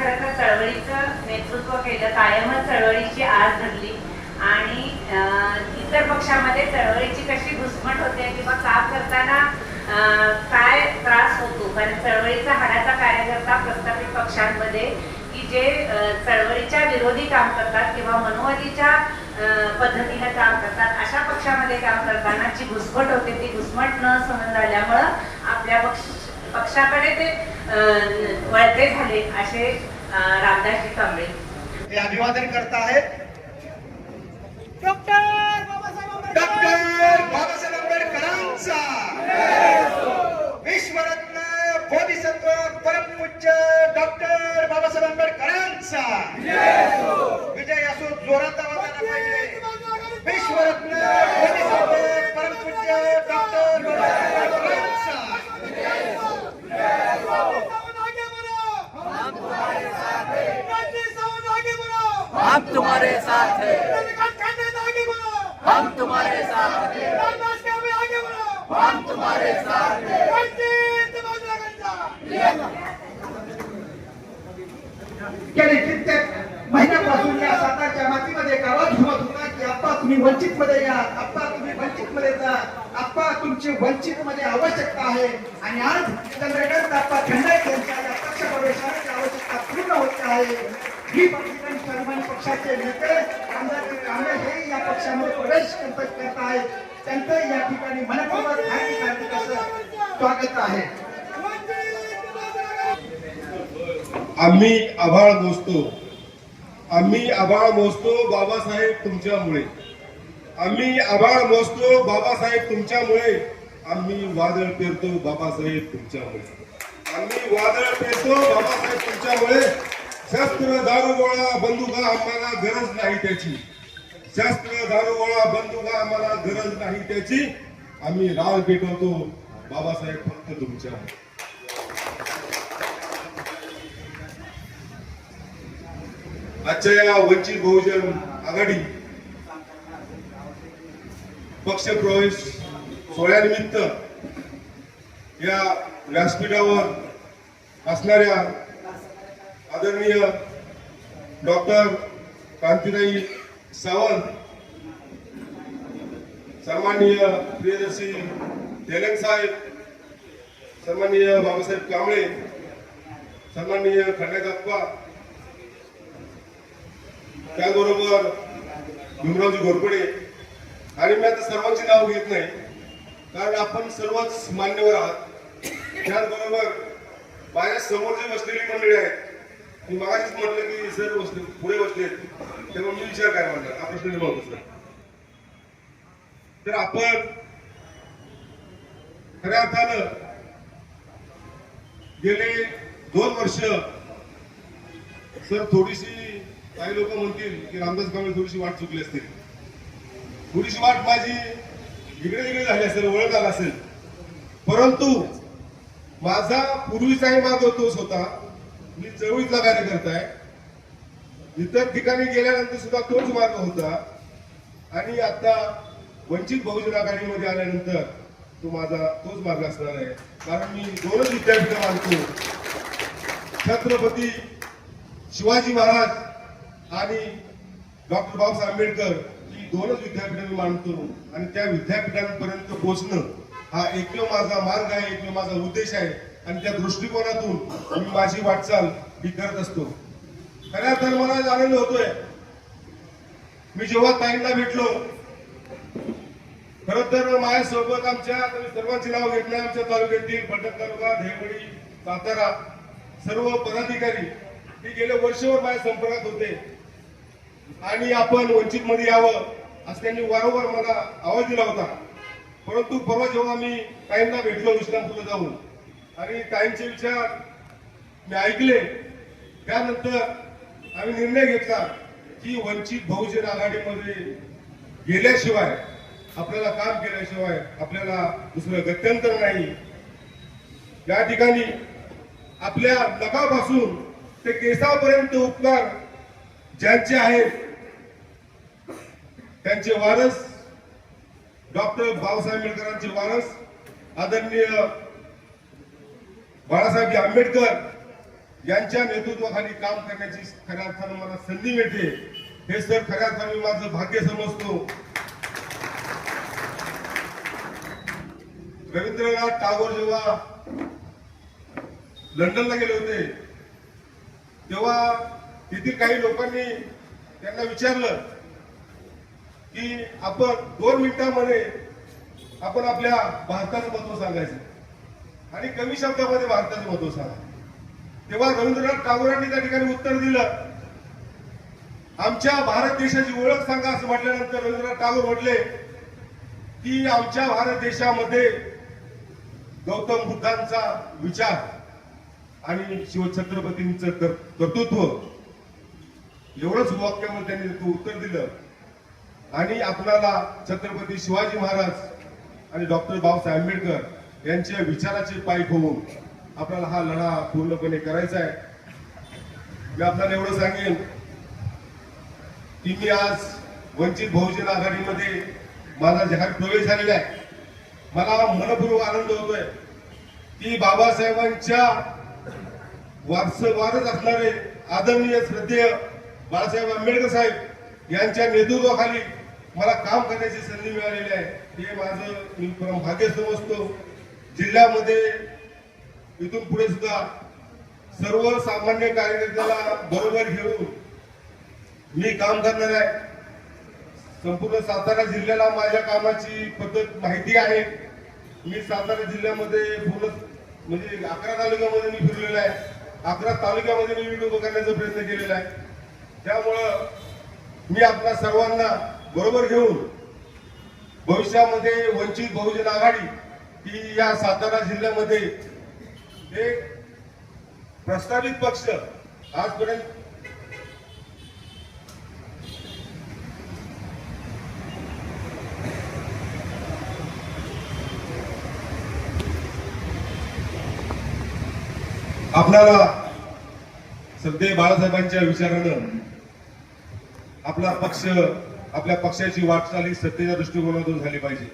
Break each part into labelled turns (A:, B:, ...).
A: खरं तर चळवळीचं नेतृत्व केलं कायमच चळवळीची आज धरली. आणि अं, इतर पक्षामध्ये चळवळीची कशी घुसमट होते किंवा काम करताना काय त्रास होतो? कारण चळवळीचा हाडाचा कार्यकर्ता प्रस्थापित पक्षांमध्ये की जे चळवळीच्या विरोधी काम करतात किंवा मनोवादीच्या अं, काम करतात अशा पक्षामध्ये काम करताना जी घुसमट होते. ती घुसमट न सहन झाल्यामुळं आपल्या पक्ष पक्षाकडे ते वळते झाले असे रामदासजी कांबळे.
B: हे अभिवादन करत आहेत.
C: डॉक्टर बाबासाहेब आंबेडकर.
B: डॉक्टर बाबासाहेब आंबेडकरांचा. विश्वरत्न बोधिसत्व परमपूज्य डॉक्टर बाबासाहेब आंबेडकरांचा. विजय असो जोरात आवाज आला पाहिजे. विश्वरत्न बोधिसत्व परमपूज्य डॉक्टर बाबासाहेब आंबेडकरांचा.
C: हम तुम्हारे साथ हैं।
D: हम तुम्हारे साथ हैं। हम तुम्हारे साथ हैं।
B: गेले कित्येक महिन्यापासून या सातारच्या मातीमध्ये गावात आवाज होता की आता तुम्ही वंचित मध्ये या आता तुम्ही वंचित मध्ये जा. आप्पा तुमची वंचित मध्ये आवश्यकता आहे. आणि आज चंद्रकांत आप्पा खंडायत यांच्या या पक्ष प्रवेशाची आवश्यकता पूर्ण होत आहे. ही पक्षांनी स्वाभिमानी पक्षाचे नेते आमदार कांबळे हे या पक्षामध्ये प्रवेश करत आहेत. त्यांचं या ठिकाणी मनपूर्वक हार्दिक हार्दिक असं स्वागत आहे.
E: आम्ही आभाळ मोजतो. आम्ही आभाळ मोजतो बाबासाहेब तुमच्यामुळे. आम्ही आभाळ मोजतो बाबासाहेब तुमच्यामुळे. आम्ही वादळ पेरतो बाबासाहेब तुमच्यामुळे. आम्ही वादळ पेरतो बाबासाहेब तुमच्यामुळे. शस्त्र दारुगोळा बंदुका आम्हाला गरज नाही त्याची. शस्त्र दारू गोळा बंदुका आम्हाला गरज नाही त्याची. आम्ही राळ पेटवतो बाबासाहेब फक्त तुमच्यामुळे आजच्या या वंचित बहुजन आघाडी पक्ष प्रवेश सोहळ्यानिमित्त या व्यासपीठावर असणाऱ्या आदरणीय डॉक्टर कांतीताई सावंत सन्माननीय प्रियदर्शी तेलंग साहेब सन्माननीय बाबासाहेब कांबळे सन्माननीय खंडागप्पा त्याचबरोबर भीमरावजी घोरपडे आणि मी आता सर्वांची नाव घेत नाही. कारण आपण सर्वच मान्यवर आहात. त्याचबरोबर माझ्यासमोर जे बसलेली मंडळी आहेत मी मागाशीच म्हटलं की सर बसले पुढे बसले तेव्हा मी विचार काय म्हणणार हा प्रश्न निर्माण होतो सर. तर आपण खऱ्या अर्थानं गेले दोन वर्ष सर थोडीशी काही लोक म्हणतील की रामदास कांबळे थोडीशी वाट चुकली असतील. थोडीशी वाट माझी इकडे तिकडे झाली असेल ओळख आला असेल. परंतु माझा पूर्वीचाही मार्ग तोच होता मी चळवळीतला कार्यकर्ता आहे इतर ठिकाणी गेल्यानंतर सुद्धा तोच मार्ग होता. आणि आता वंचित बहुजन आघाडीमध्ये आल्यानंतर तो माझा तोच मार्ग असणार आहे. कारण मी दोनच विद्यापीठ मानतो छत्रपती शिवाजी महाराज आणि डॉक्टर बाबासाहेब आंबेडकर. दोनच विद्यापीठांना मी मानतो आणि त्या विद्यापीठांपर्यंत पोहोचणं हा एकमेव माझा मार्ग आहे एकमेव माझा उद्देश आहे. आणि त्या दृष्टिकोनातून मी माझी वाटचाल मी करत असतो. खऱ्या तर मला आज आनंद होतोय. मी जेव्हा ताईंना भेटलो खर तर माझ्यासोबत आमच्या सर्वांची नाव घेत नाही आमच्या तालुक्यातील पटक तालुका धेवडी सातारा सर्व पदाधिकारी हे गेल्या वर्षभर माझ्या संपर्कात होते. आणि आपण वंचित मध्ये यावं. असं त्यांनी वारंवार मला आवाज दिला होता. परंतु परवा जेव्हा मी टाईमला भेटलो विश्रामपूरला जाऊन आणि टाईमचे विचार मी ऐकले त्यानंतर आम्ही निर्णय घेतला की वंचित बहुजन आघाडीमध्ये गेल्याशिवाय आपल्याला काम केल्याशिवाय आपल्याला दुसरं गत्यंतर नाही. या ठिकाणी आपल्या नखापासून ते केसापर्यंत उपकार ज्यांचे आहेत त्यांचे वारस डॉक्टर बाबासाहेब आंबेडकरांचे वारस आदरणीय बाळासाहेब आंबेडकर यांच्या नेतृत्वाखाली काम करण्याची खऱ्या अर्थानं मला संधी मिळते. हे सर खऱ्या अर्थानं मी माझं भाग्य समजतो. रवींद्रनाथ टागोर जेव्हा लंडनला गेले होते तेव्हा तेथील काही लोकांनी त्यांना विचारलं की आपण दोन मिनिटांमध्ये आपण आपल्या भारताचं महत्त्व सांगायचं. आणि कमी शब्दामध्ये भारताचं महत्त्व सांगा. तेव्हा रवींद्रनाथ टागोरांनी त्या ठिकाणी उत्तर दिलं. आमच्या भारत देशाची ओळख सांगा असं म्हटल्यानंतर रवींद्रनाथ टागोर म्हटले की आमच्या भारत देशामध्ये गौतम बुद्धांचा विचार आणि शिवछत्रपतींचं कर्तृत्व. एवढंच वाक्यामध्ये त्यांनी उत्तर दिलं. आणि आपल्याला छत्रपती शिवाजी महाराज आणि डॉक्टर बाबासाहेब आंबेडकर यांच्या विचाराचे पाय होऊन आपल्याला हा लढा पूर्णपणे करायचा आहे. मी आपल्याला एवढं सांगेन की मी आज वंचित बहुजन आघाडीमध्ये माझा जाहीर प्रवेश झालेला आहे. मला मनपूर्वक आनंद होतोय की बाबासाहेबांच्या वारस असणारे आदरणीय श्रद्धेय बाळासाहेब आंबेडकर साहेब यांच्या नेतृत्वाखाली मला काम करण्याची संधी मिळालेली आहे. हे माझं मी परम भाग्य समजतो. जिल्ह्यामध्ये इथून पुढे सुद्धा सर्व सामान्य कार्यकर्त्याला बरोबर घेऊन मी काम करणार आहे. संपूर्ण सातारा जिल्ह्याला माझ्या कामाची पद्धत माहिती आहे. मी सातारा जिल्ह्यामध्ये पूर्ण म्हणजे अकरा तालुक्यामध्ये मी फिरलेलो आहे. अकरा तालुक्यामध्ये मी व्हिडिओ करण्याचा प्रयत्न केलेला आहे. त्यामुळं मी आपल्या सर्वांना बरोबर घेऊन भविष्यामध्ये वंचित बहुजन आघाडी ही या सातारा जिल्ह्यामध्ये एक प्रस्तावित पक्ष आजपर्यंत आपल्याला सध्या बाळासाहेबांच्या विचारानं आपला पक्ष आपल्या पक्षाची वाटचाल ही सत्तेच्या दृष्टिकोनातून झाली पाहिजे.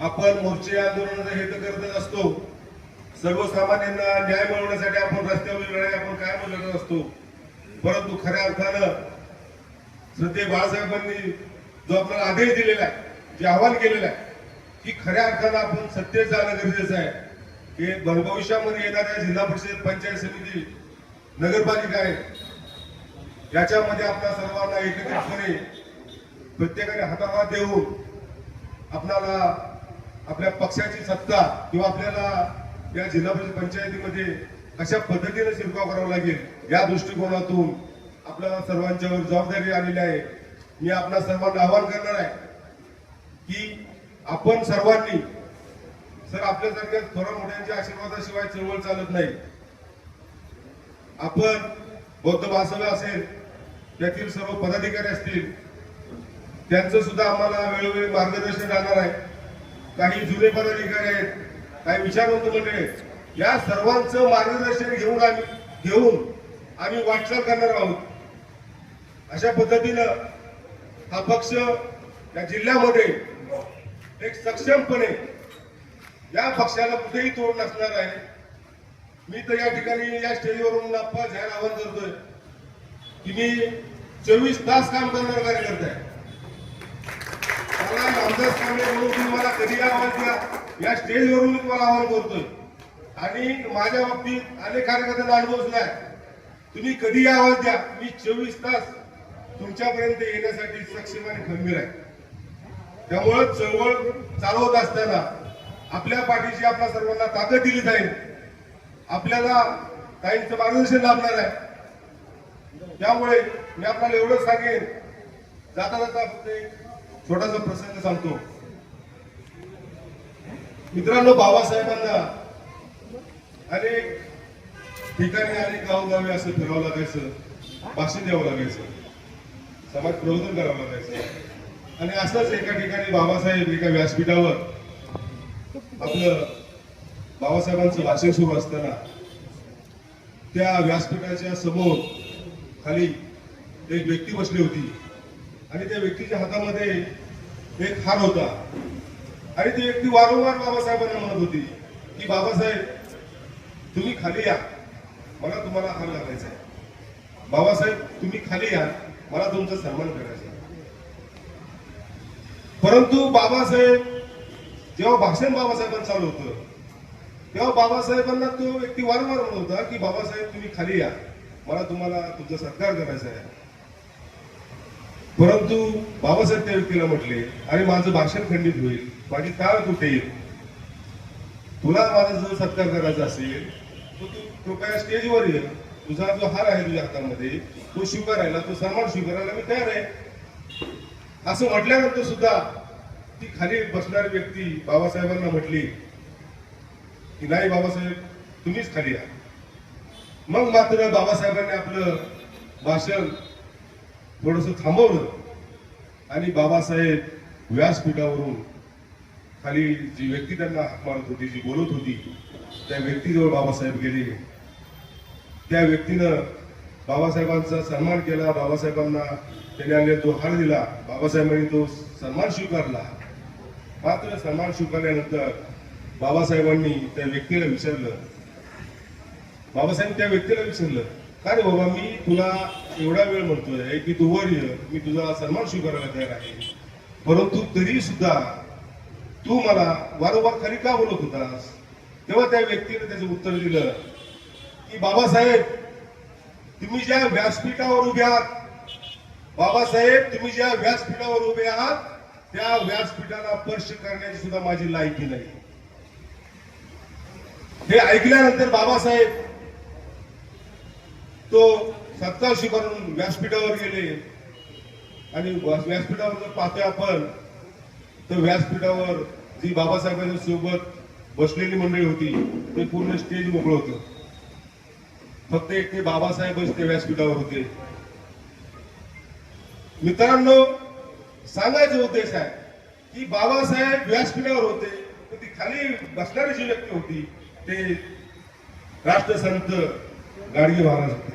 E: आपण मोर्चे आंदोलन हे तर करतच असतो सर्वसामान्यांना न्याय मिळवण्यासाठी आपण रस्त्यावर लढाई आपण कायम लढत असतो. परंतु खऱ्या अर्थानं श्रद्धे बाळासाहेबांनी जो आपल्याला आदेश दिलेला आहे जे आव्हान केलेलं आहे की खऱ्या अर्थानं आपण सत्तेत जाणं गरजेचं आहे. की भविष्यामध्ये येणाऱ्या जिल्हा परिषद पंचायत समिती नगरपालिका आहे. याच्यामध्ये आपल्या सर्वांना एकत्रितपणे प्रत्येकाने हाताहात देऊन आपल्याला आपल्या पक्षाची सत्ता किंवा आपल्याला या जिल्हा परिषद पंचायतीमध्ये कशा पद्धतीने शिरकाव करावा लागेल या दृष्टिकोनातून आपल्या सर्वांच्यावर जबाबदारी आलेली आहे. मी आपल्या सर्वांना आवाहन करणार आहे की आपण सर्वांनी सर आपल्यासारख्या थोड्या मोठ्यांच्या आशीर्वादाशिवाय चळवळ चालत नाही. आपण बौद्ध वासवे असेल त्यातील सर्व पदाधिकारी असतील त्यांचं सुद्धा आम्हाला वेळोवेळी मार्गदर्शन राहणार आहे. काही जुने पदाधिकारी आहेत काही विचारवंत मंडळी आहेत. या सर्वांचं मार्गदर्शन घेऊन आम्ही घेऊन आम्ही वाटचाल करणार आहोत. अशा पद्धतीनं हा पक्ष या जिल्ह्यामध्ये एक सक्षमपणे या पक्षाला कुठेही तोड नसणार आहे. मी तर या ठिकाणी या स्टेजवरून अप्पा जाहीर आवाहन करतोय. की मी चोवीस तास काम करणार कार्यकर्ता. आहे मला रामदास कांबळे म्हणून तुम्ही मला कधी आव्हान द्या या स्टेजवरून मी तुम्हाला आवाहन करतोय आणि माझ्या बाबतीत अनेक कार्यकर्त्यांना अनुभव नाही तुम्ही कधी आवाज द्या मी चोवीस तास तुमच्यापर्यंत येण्यासाठी सक्षम आणि खंबीर आहे. त्यामुळं चळवळ चालवत असताना आपल्या पाठीशी आपल्या सर्वांना ताकद दिली जाईल. आपल्याला काहींचं मार्गदर्शन लाभणार आहे. त्यामुळे मी आपल्याला एवढंच सांगेन जाता जाता फक्त एक छोटासा प्रसंग सांगतो. मित्रांनो बाबासाहेबांना अनेक ठिकाणी अनेक गावोगावी असं फिरावं लागायचं भाषण द्यावं लागायचं समाज प्रबोधन करावं लागायचं. आणि असंच एका ठिकाणी बाबासाहेब एका व्यासपीठावर आपलं बाबासाहेबांचं भाषण सुरू असताना त्या व्यासपीठाच्या समोर खाली एक व्यक्ती बसली होती. आणि त्या व्यक्तीच्या हातामध्ये एक हार होता. आणि ती व्यक्ती वारंवार बाबासाहेबांना म्हणत होती की बाबासाहेब तुम्ही खाली या. मला तुम्हाला हार घालायचा आहे. बाबासाहेब तुम्ही खाली या. मला तुमचा सन्मान करायचा आहे. परंतु बाबासाहेब जेव्हा भाषण बाबासाहेबांना चालू होतं तेव्हा बाबासाहेबांना तो व्यक्ती वारंवार म्हणत होता की बाबासाहेब तुम्ही खाली या. मला तुम्हाला तुमचा सत्कार करायचा आहे. परंतु बाबासाहेब त्या व्यक्तीला म्हटले अरे माझं भाषण खंडित होईल. माझी टाळ तुटेल तुला माझा जर सत्कार करायचा असेल तर तू कृपया स्टेजवर ये. तुझा जो हार आहे तुझ्या हातामध्ये तो स्वीकारायला तो सन्मान स्वीकारायला मी तयार आहे. असं म्हटल्यानंतर सुद्धा ती खाली बसणारी व्यक्ती बाबासाहेबांना म्हटली की नाही बाबासाहेब तुम्हीच खाली या. मग मात्र बाबासाहेबांनी आपलं भाषण थोडस थांबवलं. आणि बाबासाहेब व्यासपीठावरून खाली जी व्यक्ती त्यांना हाक मारत होती जी बोलत होती त्या व्यक्तीजवळ बाबासाहेब गेले. त्या व्यक्तीनं बाबासाहेबांचा सन्मान केला. बाबासाहेबांना त्याने आणले तो हार दिला. बाबासाहेबांनी तो सन्मान स्वीकारला. मात्र सन्मान स्वीकारल्यानंतर बाबासाहेबांनी त्या व्यक्तीला विचारलं बाबासाहेब त्या व्यक्तीला विचारलं का रे बाबा मी तुला एवढा वेळ म्हणतोय की तू वर ये मी तुझा सन्मान स्वीकारायला तयार आहे. परंतु तरी सुद्धा तू मला वारंवार खाली का बोलत होतास? तेव्हा त्या व्यक्तीने त्याचं उत्तर दिलं की बाबासाहेब तुम्ही ज्या व्यासपीठावर उभे आहात बाबासाहेब तुम्ही ज्या व्यासपीठावर उभे आहात त्या व्यासपीठाला स्पर्श करण्याची सुद्धा माझी लायकी नाही. हे ऐकल्यानंतर बाबासाहेब तो सत्ता स्वीकारून व्यासपीठावर गेले. आणि व्यासपीठावर जर पाहतोय आपण तर व्यासपीठावर जी बाबासाहेबांच्या सोबत बसलेली मंडळी होती ते पूर्ण स्टेज मोकळं होतं. फक्त एक ते बाबासाहेबच ते व्यासपीठावर होते. मित्रांनो सांगायचं उद्देश आहे की बाबासाहेब व्यासपीठावर होते तर ती खाली बसणारी जी व्यक्ती होती ते राष्ट्रसंत गाडगे महाराज होते.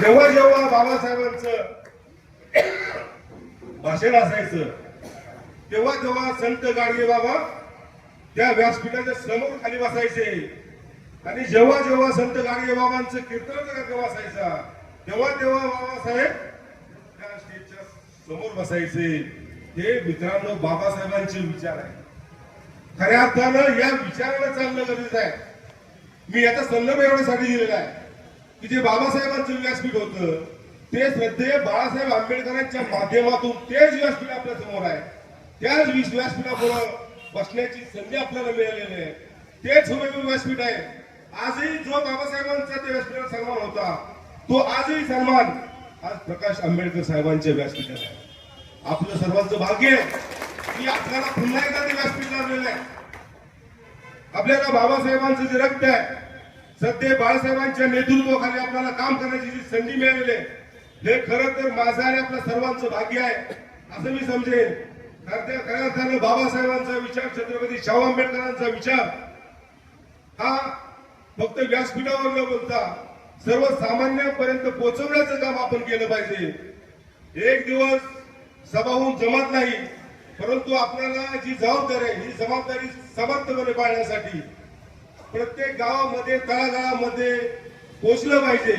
E: जेव्हा जेव्हा बाबासाहेबांचं भाषण असायचं तेव्हा तेव्हा संत गाडगे बाबा त्या व्यासपीठाच्या समोर खाली बसायचे. आणि जेव्हा जेव्हा संत गाडगे बाबांचं कीर्तन कार्यक्रम असायचा तेव्हा तेव्हा बाबासाहेब त्या स्टेजच्या समोर बसायचे. हे मित्रांनो बाबासाहेबांचे विचार आहे खऱ्या अर्थानं या विचाराला चालणं गरजेचं आहे. मी याचा संदर्भ एवढ्यासाठी दिलेला आहे. की जे बाबासाहेबांचं व्यासपीठ होतं ते सध्या बाळासाहेब आंबेडकरांच्या माध्यमातून तेच व्यासपीठ आपल्यासमोर आहे. त्याच वीस व्यासपीठापुढं बसण्याची संधी आपल्याला मिळालेली आहे. तेच हुबेहूब व्यासपीठ आहे. आजही जो बाबासाहेबांचा त्या व्यासपीठात सन्मान होता तो आजही सन्मान आज प्रकाश आंबेडकर साहेबांच्या व्यासपीठात आहे. आपलं सर्वांचं भाग्य आहे की आपल्याला पुन्हा एकदा ते व्यासपीठ लावलेलं आहे. आपल्याला बाबासाहेबांचं जे रक्त आहे सध्या बाळासाहेबांच्या नेतृत्वाखाली आपल्याला काम करण्याची जी संधी मिळालेली आहे हे खरं तर माझं आणि आपल्या सर्वांचं भाग्य आहे असं मी समजेन. कारण त्या खऱ्या अर्थानं बाबासाहेबांचा विचार छत्रपती शाहू आंबेडकरांचा विचार हा फक्त व्यासपीठावर न बोलता सर्वसामान्यांपर्यंत पोहोचवण्याचं काम आपण केलं पाहिजे. एक दिवस सभा होऊन जमत नाही परंतु आपल्याला जी जबाबदारी आहे ही जबाबदारी समर्थपणे पाळण्यासाठी प्रत्येक गावामध्ये तळागाळामध्ये पोहोचलं पाहिजे.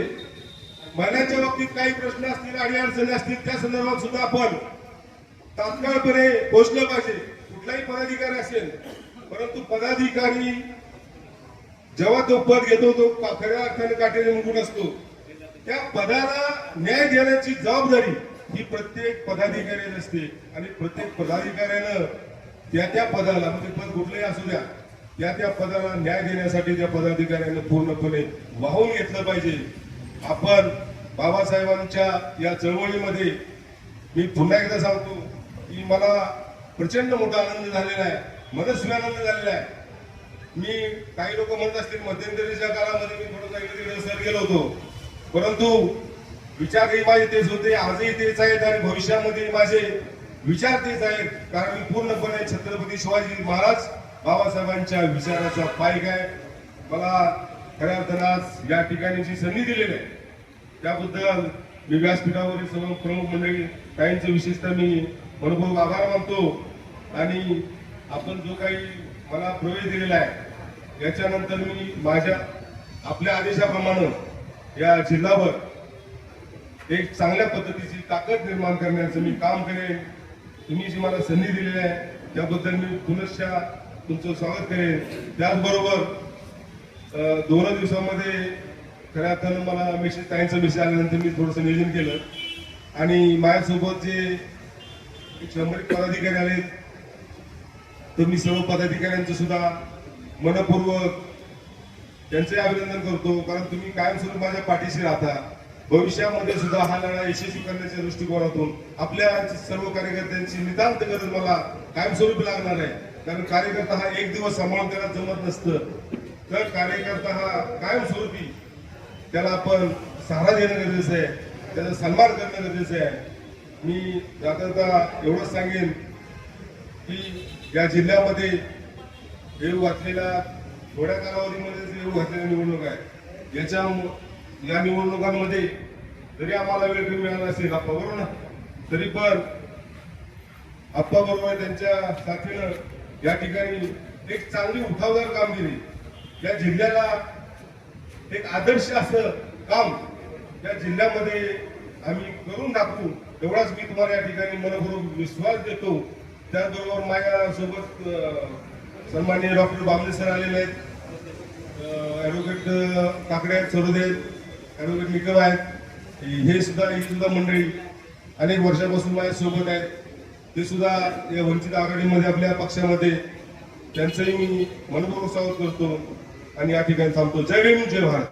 E: महिलांच्या बाबतीत काही प्रश्न असतील आणि अडचणी असतील त्या संदर्भात सुद्धा आपण तात्काळपणे पोहोचलं पाहिजे. कुठलाही पदाधिकारी असेल परंतु पदाधिकारी जेव्हा तो पद घेतो तो खऱ्या अर्थाने काटेने मुकुट असतो. त्या पदाला न्याय देण्याची जबाबदारी ही प्रत्येक पदाधिकाऱ्याला असते. आणि प्रत्येक पदाधिकाऱ्यानं त्या त्या पदाला म्हणजे पद कुठलंही असू द्या त्या त्या पदाला न्याय देण्यासाठी त्या पदाधिकाऱ्यांनी पूर्णपणे वाहून घेतलं पाहिजे. आपण बाबासाहेबांच्या या चळवळीमध्ये मी पुन्हा एकदा सांगतो की मला प्रचंड मोठा आनंद झालेला आहे मनस्वी आनंद झालेला आहे. मी काही लोक म्हणत असतील मध्यंतरीच्या काळामध्ये मी थोडं इकडे तिकडे सर गेलो होतो. परंतु विचारही माझे तेच होते आजही तेच आहेत आणि भविष्यामध्ये माझे विचार तेच आहेत. कारण मी पूर्णपणे छत्रपती शिवाजी महाराज बाबासाहेबांच्या विचाराचा पायक आहे मला खऱ्या अर्थानं आज या ठिकाणी जी संधी दिलेली आहे त्याबद्दल मी व्यासपीठावरील सर्व प्रमुख मंडळी काहींचं विशेषतः मी मनपूर्वक आभार मानतो. आणि आपण जो काही मला प्रवेश दिलेला आहे याच्यानंतर मी माझ्या आपल्या आदेशाप्रमाणे या जिल्ह्यावर एक चांगल्या पद्धतीची ताकद निर्माण करण्याचं मी काम करेन. तुम्ही जी मला संधी दिलेली आहे त्याबद्दल मी पुनश्चा तुमचं स्वागत करेन. त्याचबरोबर दोन दिवसामध्ये खऱ्या अर्थानं मला मेसेज ताईंचा मेसेज आल्यानंतर मी थोडंसं नियोजन केलं. आणि माझ्यासोबत जे शंभर पदाधिकारी आले तर मी सर्व पदाधिकाऱ्यांचं सुद्धा मनपूर्वक त्यांचे अभिनंदन करतो. कारण तुम्ही कायमस्वरूप माझ्या पाठीशी राहता. भविष्यामध्ये सुद्धा हा लढा यशस्वी करण्याच्या दृष्टिकोनातून आपल्या सर्व कार्यकर्त्यांची नितांत गरज मला कायमस्वरूपी लागणार आहे. कारण कार्यकर्ता हा एक दिवस सांभाळून त्याला जमत नसतं. तर कार्यकर्ता हा कायमस्वरूपी त्याला आपण सहारा देणं गरजेचं आहे. त्याचा सन्मान करणं गरजेचं आहे. मी याकरता एवढंच सांगेन की या जिल्ह्यामध्ये येऊ घातलेल्या थोड्या कालावधीमध्ये येऊ घातलेल्या निवडणूक आहे याच्या या निवडणुकांमध्ये जरी आम्हाला वेळ कमी मिळाला असेल आप्पा बरोबर ना तरी पण आप्पा बरोबर त्यांच्या साथीनं या ठिकाणी एक चांगली उठावदार कामगिरी या जिल्ह्याला एक आदर्श असं काम या जिल्ह्यामध्ये आम्ही करून दाखवू. एवढाच मी तुम्हाला या ठिकाणी मनपूर्वक विश्वास देतो. त्याचबरोबर माझ्यासोबत सन्माननीय डॉक्टर बामले सर आलेले आहेत. ॲडव्होकेट काकडे आहेत सरोदे आहेत ऍडव्होकेट निकम आहेत. हे सुद्धा ही सुद्धा मंडळी अनेक वर्षापासून माझ्यासोबत आहेत. ते सुद्धा या वंचित आघाडीमध्ये आपल्या पक्षामध्ये त्यांचंही मी मनपूर्वक स्वागत करतो आणि या ठिकाणी थांबतो. जय भीम जय भारत.